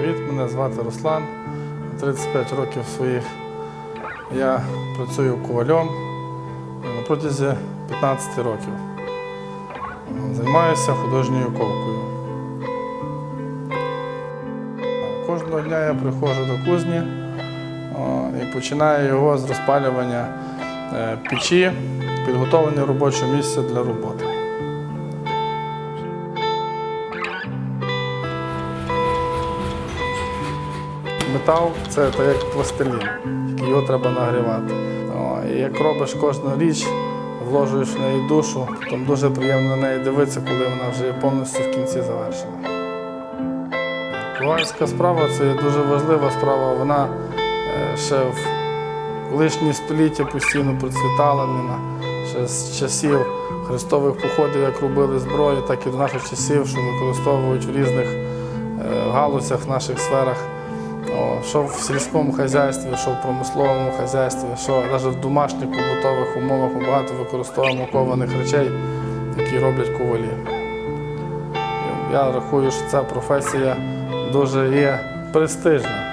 Привіт, мене звати Руслан. 35 років своїх я працюю ковальом на протязі 15 років. Займаюся художньою ковкою. Кожного дня я приходжу до кузні і починаю його з розпалювання е, печі, підготовлення робочого місця для роботи. Метал це так як пластилін, його треба нагрівати. І як робиш кожну річ, вложуєш в неї душу, потім дуже приємно на неї дивитися, коли вона вже повністю в кінці завершена. Ковальська справа це дуже важлива справа. Вона е, ще в колишні століття постійно процвітала. Вона ще з часів хрестових походів, як робили зброю, так і до наших часів, що використовують в різних е, галузях, наших сферах. Що в сільському хазяйстві, що в промисловому хазяйстві, що навіть в домашніх побутових умовах ми багато використовуємо кованих речей, які роблять ковалі. Я рахую, що ця професія дуже є престижна.